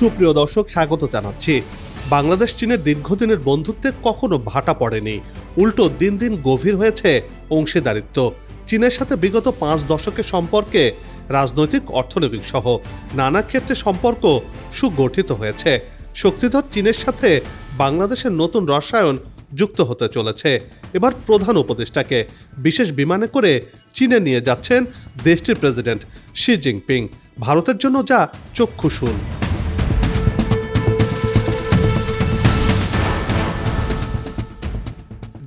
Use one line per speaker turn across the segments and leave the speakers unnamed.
সুপ্রিয় দর্শক, স্বাগত জানাচ্ছি। বাংলাদেশ চীনের দীর্ঘদিনের বন্ধুত্বে কখনো ভাটা পড়েনি। উল্টো দিন দিন গভীর হয়েছে অংশীদারিত্ব। চীনের সাথে বিগত পাঁচ দশকের সম্পর্কে রাজনৈতিক, অর্থনৈতিক সহ নানা ক্ষেত্রে সম্পর্ক সুগঠিত হয়েছে। শক্তিধর চীনের সাথে বাংলাদেশের নতুন রসায়ন যুক্ত হতে চলেছে। এবার প্রধান উপদেষ্টাকে বিশেষ বিমানে করে চীনে নিয়ে যাচ্ছেন দেশটির প্রেসিডেন্ট শি জিনপিং। ভারতের জন্য যা চক্ষুশূল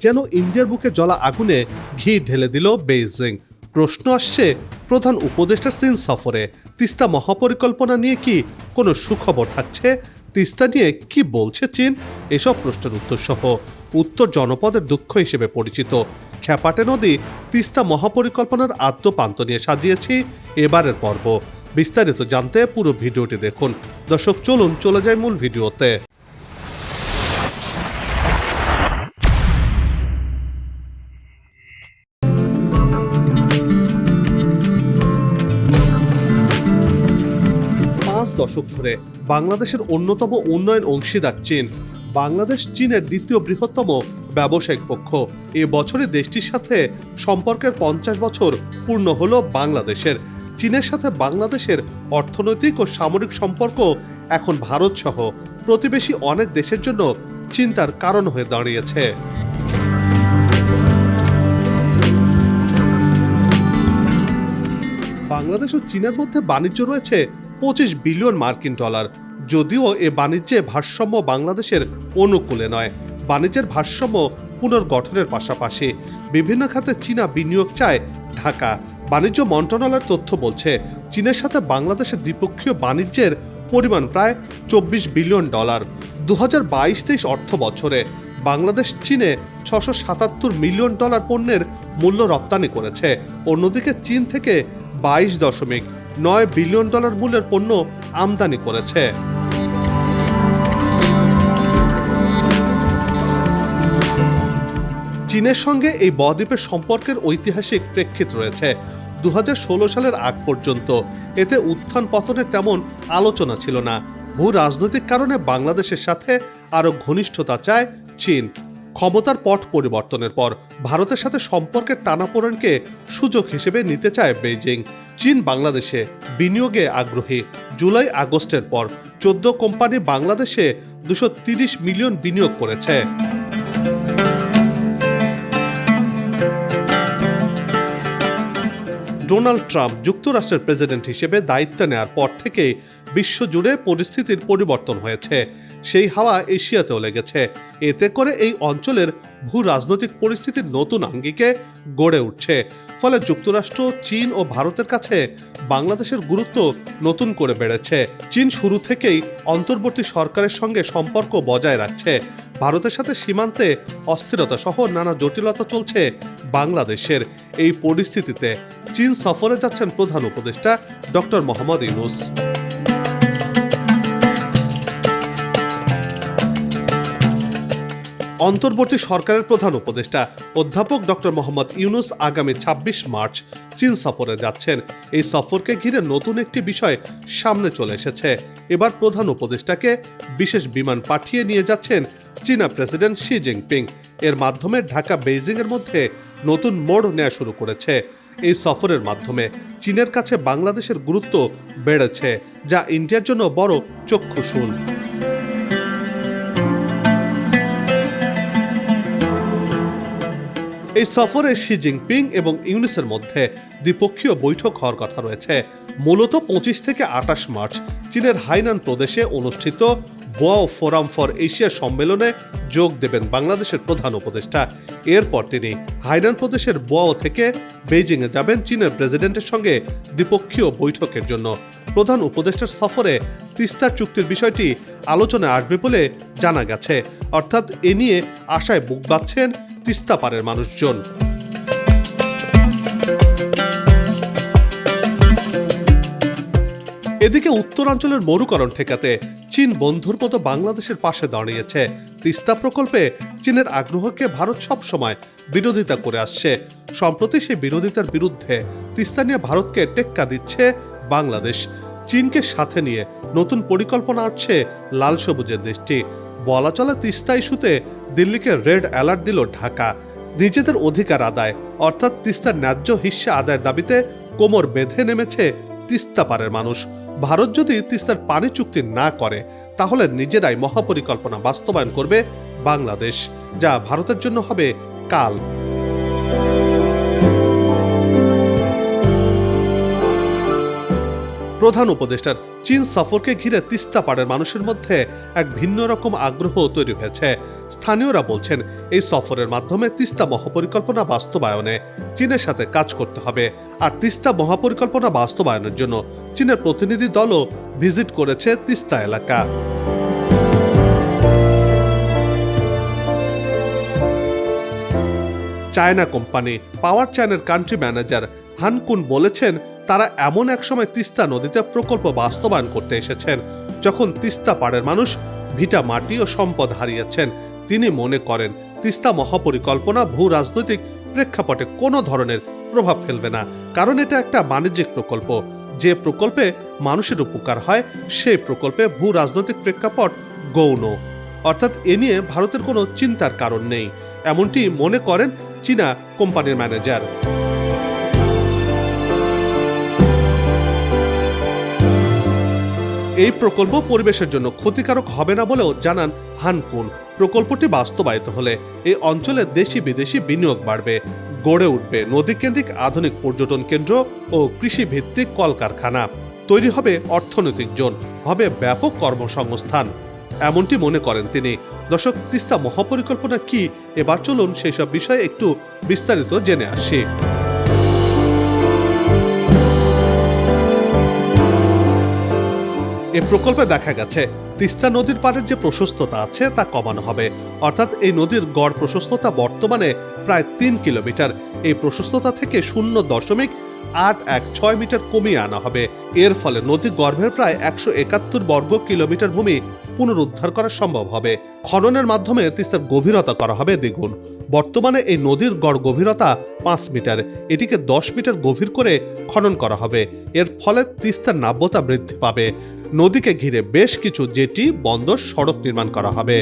যেন ইন্ডিয়ার বুকে জ্বলা আগুনে ঘি ঢেলে দিল বেইজিং। প্রশ্ন আসছে, প্রধান উপদেষ্টা চীন সফরে তিস্তা মহাপরিকল্পনা নিয়ে কি কোনো সুখবর থাকছে? তিস্তা নিয়ে কি বলছে চীন? এসব প্রশ্নের উত্তর সহ উত্তর জনপদের দুঃখ হিসেবে পরিচিত। খ্যাপাটে নদী তিস্তা মহাপরিকল্পনার আদ্যপান্ত নিয়ে সাজিয়েছি এবারের পর্ব। বিস্তারিত জানতে পুরো ভিডিওটি দেখুন। দর্শক, চলুন চলে যায় মূল ভিডিওতে। ধরে বাংলাদেশের অন্যতম উন্নয়ন অংশীদার চীন। বাংলাদেশ চীনের দ্বিতীয় বৃহত্তম ব্যবসায়িক পক্ষ। এ বছরে দেশটির সাথে সম্পর্কের পঞ্চাশ বছর পূর্ণ হল বাংলাদেশের। চীনের সাথে বাংলাদেশের অর্থনৈতিক ও সামরিক সম্পর্ক এখন ভারত সহ প্রতিবেশী অনেক দেশের জন্য চিন্তার কারণ হয়ে দাঁড়িয়েছে। বাংলাদেশ ও চীনের মধ্যে বাণিজ্য রয়েছে পঁচিশ বিলিয়ন মার্কিন ডলার। যদিও এ বাণিজ্যে ভারসাম্য বাংলাদেশের অনুকূলে নয়। বাণিজ্যের ভারসাম্য পুনর্গঠনের পাশাপাশি বিভিন্ন খাতে চীনা বিনিয়োগ চায় ঢাকা। বাণিজ্য মন্ত্রণালয়ের তথ্য বলছে, চীনের সাথে বাংলাদেশের দ্বিপক্ষীয় বাণিজ্যের পরিমাণ প্রায় চব্বিশ বিলিয়ন ডলার। দু হাজার বাইশ তেইশ অর্থ বছরে বাংলাদেশ চীনে ছশো সাতাত্তর মিলিয়ন ডলার পণ্যের মূল্য রপ্তানি করেছে। অন্যদিকে চীন থেকে বাইশ দশমিক নয় বিলিয়ন ডলার মূল্যের পণ্য আমদানি করেছে। চীনের সঙ্গে এই বদ্বীপের সম্পর্কের ঐতিহাসিক প্রেক্ষিত রয়েছে। দু হাজার ষোলো সালের আগ পর্যন্ত এতে উত্থান পতনের তেমন আলোচনা ছিল না। ভূ রাজনৈতিক কারণে বাংলাদেশের সাথে আরও ঘনিষ্ঠতা চায় চীন। ক্ষমতার পট পরিবর্তনের পর ভারতের সাথে সম্পর্কের টানাপোড়েনকে সুযোগ হিসেবে নিতে চায় বেইজিং। চীন বাংলাদেশে বিনিয়োগে আগ্রহী। জুলাই আগস্টের পর চোদ্দ কোম্পানি বাংলাদেশে দুশো মিলিয়ন বিনিয়োগ করেছে। ডোনাল্ড ট্রাম্প যুক্তরাষ্ট্রের প্রেসিডেন্ট হিসেবে দায়িত্ব নেওয়ার পর থেকেই বিশ্বজুড়ে পরিস্থিতির পরিবর্তন হয়েছে। সেই হাওয়া এশিয়াতেও লেগেছে। এতে করে এই অঞ্চলের ভূ রাজনৈতিক পরিস্থিতির নতুন আঙ্গিকে গড়ে উঠছে। ফলে যুক্তরাষ্ট্র, চীন ও ভারতের কাছে বাংলাদেশের গুরুত্ব নতুন করে বেড়েছে। চীন শুরু থেকেই অন্তর্বর্তী সরকারের সঙ্গে সম্পর্ক বজায় রাখছে। ভারতের সাথে সীমান্তে অস্থিরতা সহ নানা জটিলতা চলছে বাংলাদেশের। এই পরিস্থিতিতে চীন সফরে যাচ্ছেন প্রধান উপদেষ্টা ডক্টর মোহাম্মদ ইউনুস। অন্তর্বর্তী সরকারের প্রধান উপদেষ্টা অধ্যাপক ডক্টর মোহাম্মদ ইউনুস আগামী ২৬ মার্চ চীন সফরে যাচ্ছেন। এই সফরকে ঘিরে নতুন একটি বিষয় সামনে চলে এসেছে। এবার প্রধান উপদেষ্টাকে বিশেষ বিমান পাঠিয়ে নিয়ে যাচ্ছেন চীনা প্রেসিডেন্ট শি জিনপিং। এর মাধ্যমে ঢাকা বেইজিং এর মধ্যে নতুন মোড় নেওয়া শুরু করেছে। এই সফরের মাধ্যমে চীনের কাছে বাংলাদেশের গুরুত্ব বেড়েছে, যা ইন্ডিয়ার জন্য বড় চক্ষুশূল এই সফরে শি জিনপিং এবং ইউনিসের মধ্যে দ্বিপক্ষীয় বৈঠক হওয়ার কথা রয়েছে। মূলত পঁচিশ থেকে আটাশ মার্চ চীনের হাইনান প্রদেশে অনুষ্ঠিত বোয়াও ফোরাম ফর এশিয়া সম্মেলনে যোগ দেবেন বাংলাদেশের প্রধান উপদেষ্টা। এরপর তিনি হাইনান প্রদেশের বোয়াও থেকে বেইজিংয়ে যাবেন চীনের প্রেসিডেন্টের সঙ্গে দ্বিপক্ষীয় বৈঠকের জন্য। প্রধান উপদেষ্টার সফরে তিস্তার চুক্তির বিষয়টি আলোচনায় আসবে বলে জানা গেছে। অর্থাৎ এ নিয়ে আশায় বুক বাঁধছেন তিস্তা পারের মানুষজন। এদিকে উত্তরাঞ্চলের মরুকরণ ঠেকাতে চীন বন্ধুর মতো বাংলাদেশের পাশে দাঁড়িয়েছে। তিস্তা প্রকল্পে চীনের আগ্রহকে ভারত সবসময় বিরোধিতা করে আসছে। সম্প্রতি সেই বিরোধিতার বিরুদ্ধে তিস্তা নিয়ে ভারতকে টেক্কা দিচ্ছে বাংলাদেশ। চীনকে সাথে নিয়ে নতুন পরিকল্পনা আসছে লাল সবুজের দেশটি। বলা চলা তিস্তা ইস্যুতে দিল্লিকে রেড অ্যালার্ট দিল ঢাকা। নিজেদের অধিকার আদায়, অর্থাৎ তিস্তার ন্যায্য হিস্সা আদায়ের দাবিতে কোমর বেঁধে নেমেছে তিস্তা পারের মানুষ। ভারত যদি তিস্তার পানি চুক্তি না করে, তাহলে নিজেরাই মহাপরিকল্পনা বাস্তবায়ন করবে বাংলাদেশ, যা ভারতের জন্য হবে কাল। প্রধান উপদেষ্টার চীন সফরকে ঘিরে তিস্তা পাড়ের মানুষের মধ্যে এক ভিন্ন রকম আগ্রহ তৈরি হয়েছে। স্থানীয়রা বলছেন, এই সফরের মাধ্যমে তিস্তা মহাপরিকল্পনা বাস্তবায়নে চীনের সাথে কাজ করতে হবে। আর তিস্তা মহাপরিকল্পনা বাস্তবায়নের জন্য চীনের প্রতিনিধি দলও ভিজিট করেছে তিস্তা এলাকা। চায়না কোম্পানি পাওয়ার চায়নার কান্ট্রি ম্যানেজার হানকুন বলেছেন তারা এমন এক সময় তিস্তা নদীতে প্রকল্প বাস্তবায়ন করতে এসেছেন। যখন তিস্তা পাড়ের মানুষ ভিটা মাটি ও সম্পদ হারিয়েছেন, তিনি মনে করেন, তিস্তা মহাপরিকল্পনা ভূ রাজনৈতিক প্রেক্ষাপটে কোনো ধরনের প্রভাব ফেলবে না, কারণ এটা একটা বাণিজ্যিক প্রকল্প। যে প্রকল্পে মানুষের উপকার হয়, সেই প্রকল্পে ভূ রাজনৈতিক প্রেক্ষাপট গৌণ। অর্থাৎ এ নিয়ে ভারতের কোনো চিন্তার কারণ নেই। এমনটি মনে করেন চীনা কোম্পানির ম্যানেজার। এই প্রকল্প পরিবেশের জন্য ক্ষতিকারক হবে না বলেও জানান হানকুন প্রকল্পটি বাস্তবায়িত হলে এই অঞ্চলে দেশি বিদেশি বিনিয়োগ বাড়বে, গড়ে উঠবে নদীকেন্দ্রিক আধুনিক পর্যটন কেন্দ্র ও কৃষি ভিত্তিক কলকারখানা। তৈরি হবে অর্থনৈতিক জোন, হবে ব্যাপক কর্মসংস্থান। এমনটি মনে করেন তিনি। দর্শক, তিস্তা মহাপরিকল্পনা কি? এবার চলুন সেই সব বিষয়ে একটু বিস্তারিত জেনে আসি। এ প্রকল্পে দেখা গেছে, তিস্তা নদীর পাড়ের যে প্রশস্ততা আছে তা কমানো হবে। অর্থাৎ এই নদীর গড় প্রশস্ততা বর্তমানে প্রায় তিন কিলোমিটার। এই প্রশস্ততা থেকে শূন্য দশমিক আট এক ছয় মিটার কমিয়ে আনা হবে। এর ফলে নদী গর্ভের প্রায় একশো একাত্তর বর্গ কিলোমিটার ভূমি পুনরুদ্ধার করা সম্ভব হবে। খননের মাধ্যমে তিস্তার গভীরতা করা হবে দ্বিগুণ। বর্তমানে এই নদীর গড় গভীরতা পাঁচ মিটার। এটিকে দশ মিটার গভীর করে খনন করা হবে। এর ফলে তিস্তার নাব্যতা বৃদ্ধি পাবে। নদীকে ঘিরে বেশ কিছু জেটি, বন্দর, সড়ক নির্মাণ করা হবে।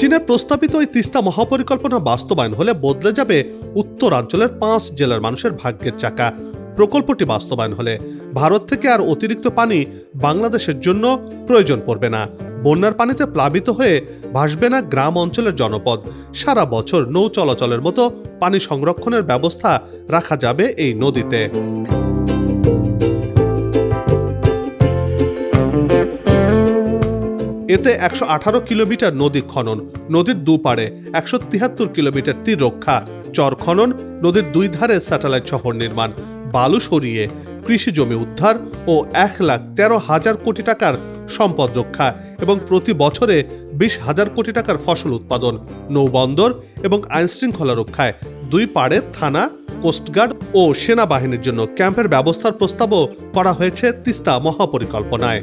চীনের প্রস্তাবিত এই তিস্তা মহাপরিকল্পনা বাস্তবায়ন হলে বদলে যাবে উত্তরাঞ্চলের পাঁচ জেলার মানুষের ভাগ্যের চাকা। প্রকল্পটি বাস্তবায়ন হলে ভারত থেকে আর অতিরিক্ত পানি বাংলাদেশের জন্য প্রয়োজন পড়বে না। বন্যার পানিতে প্লাবিত হয়ে ভাসবে না গ্রাম অঞ্চলের জনপদ। সারা বছর নৌ চলাচলের মতো পানি সংরক্ষণের ব্যবস্থা রাখা যাবে এই নদীতে। এতে একশো আঠারো কিলোমিটার নদী খনন, নদীর দুপাড়ে একশো তিয়াত্তর কিলোমিটার তীর রক্ষা, চর খনন, নদীর দুই ধারে স্যাটেলাইট শহর নির্মাণ বালু সরিয়ে কৃষি জমি উদ্ধার ও এক লাখ তেরো হাজার কোটি টাকার সম্পদ রক্ষা এবং প্রতি বছরে বিশ হাজার কোটি টাকার ফসল উৎপাদন, নৌবন্দর এবং আইনশৃঙ্খলা রক্ষায় দুই পাড়ে থানা, কোস্টগার্ড ও সেনাবাহিনীর জন্য ক্যাম্পের ব্যবস্থার প্রস্তাবও করা হয়েছে তিস্তা মহাপরিকল্পনায়।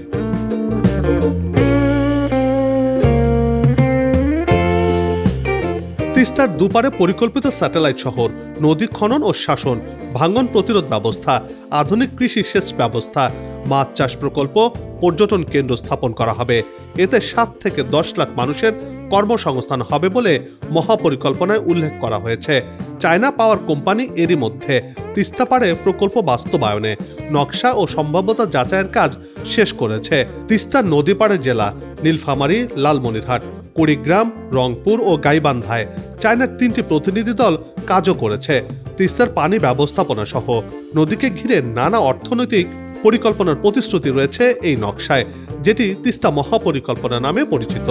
তিস্তার দুপারে পরিকল্পিত স্যাটেলাইট শহর, নদী খনন ও শাসন, ভাঙ্গন প্রতিরোধ ব্যবস্থা, আধুনিক কৃষি সেচ ব্যবস্থা, মাছ চাষ প্রকল্প, পর্যটন কেন্দ্র স্থাপন করা হবে। এতে সাত থেকে দশ লাখ মানুষের কর্মসংস্থান হবে বলে মহাপরিকল্পনায় উল্লেখ করা হয়েছে। চায়না পাওয়ার কোম্পানি এরই মধ্যে তিস্তাপাড়ে প্রকল্প বাস্তবায়নে নকশা ও সম্ভাব্যতা যাচাইয়ের কাজ শেষ করেছে। তিস্তা নদীপাড়ে জেলা, নীলফামারী, লালমনিরহাট। কুড়িগ্রাম, রংপুর ও গাইবান্ধায় চায়নার তিনটি প্রতিনিধি দল কাজও করেছে। তিস্তার পানি ব্যবস্থাপনা সহ নদীকে ঘিরে নানা অর্থনৈতিক পরিকল্পনার প্রতিশ্রুতি রয়েছে এই নকশায়, যেটি তিস্তা মহাপরিকল্পনা নামে পরিচিত।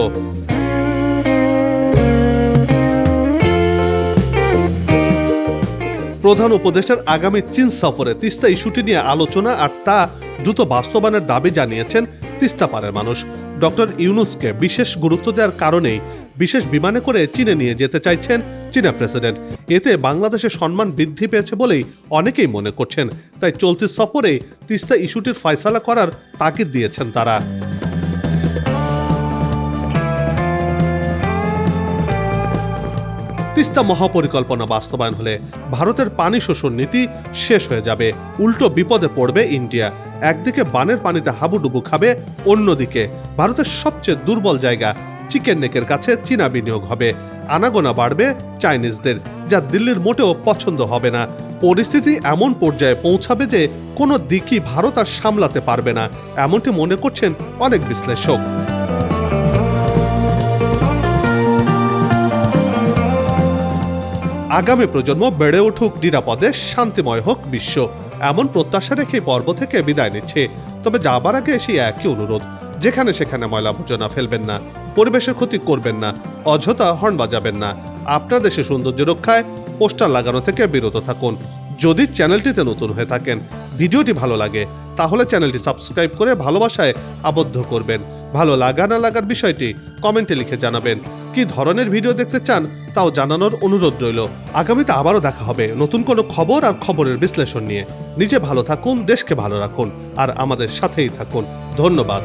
প্রধান উপদেষ্টার আগামী চীন সফরে তিস্তা ইস্যুটি নিয়ে আলোচনা আর তা দ্রুত বাস্তবায়নের দাবি জানিয়েছেন তিস্তা পারের মানুষ। ডক্টর ইউনুসকে বিশেষ গুরুত্ব দেওয়ার কারণেই বিশেষ বিমানে করে চীনে নিয়ে যেতে চাইছেন চীনা প্রেসিডেন্ট। এতে বাংলাদেশের সম্মান বৃদ্ধি পেয়েছে বলেই অনেকেই মনে করছেন। তাই চলতি সফরে তিস্তা ইস্যুটির ফয়সালা করার তাগিদ দিয়েছেন তারা। তিস্তা মহাপরিকল্পনা বাস্তবায়ন হলে ভারতের পানি শোষণ নীতি শেষ হয়ে যাবে। উল্টো বিপদে পড়বে ইন্ডিয়া। একদিকে বানের পানিতে হাবুডুবু খাবে, অন্যদিকে ভারতের সবচেয়ে দুর্বল জায়গা চিকেন নেকের কাছে চীনা বিনিয়োগ হবে। আনাগোনা বাড়বে চাইনিজদের, যা দিল্লির মোটেও পছন্দ হবে না। পরিস্থিতি এমন পর্যায়ে পৌঁছাবে যে কোনো দিকই ভারত আর সামলাতে পারবে না, এমনটি মনে করছেন অনেক বিশ্লেষক। আগামী প্রজন্ম বেড়ে উঠুক, নিরাপদে, শান্তিময় হোক বিশ্ব। এমন প্রত্যাশা রেখে পর্ব থেকে বিদায় নিচ্ছে। তবে যাবার আগে সেই একই অনুরোধ, যেখানে সেখানে ময়লা আবর্জনা ফেলবেন না পরিবেশের ক্ষতি করবেন না, অযথা হর্ন বাজাবেন না। আপনার দেশে সৌন্দর্য রক্ষায় পোস্টার লাগানো থেকে বিরত থাকুন। যদি চ্যানেলটিতে নতুন হয়ে থাকেন, ভিডিওটি ভালো লাগে, তাহলে চ্যানেলটি সাবস্ক্রাইব করে ভালোবাসায় আবদ্ধ করবেন। ভালো লাগা না লাগার বিষয়টি কমেন্টে লিখে জানাবেন। কি ধরনের ভিডিও দেখতে চান তাও জানানোর অনুরোধ রইল। আগামীতে আবারও দেখা হবে নতুন কোনো খবর আর খবরের বিশ্লেষণ নিয়ে। নিজে ভালো থাকুন, দেশকে ভালো রাখুন, আর আমাদের সাথেই থাকুন। ধন্যবাদ।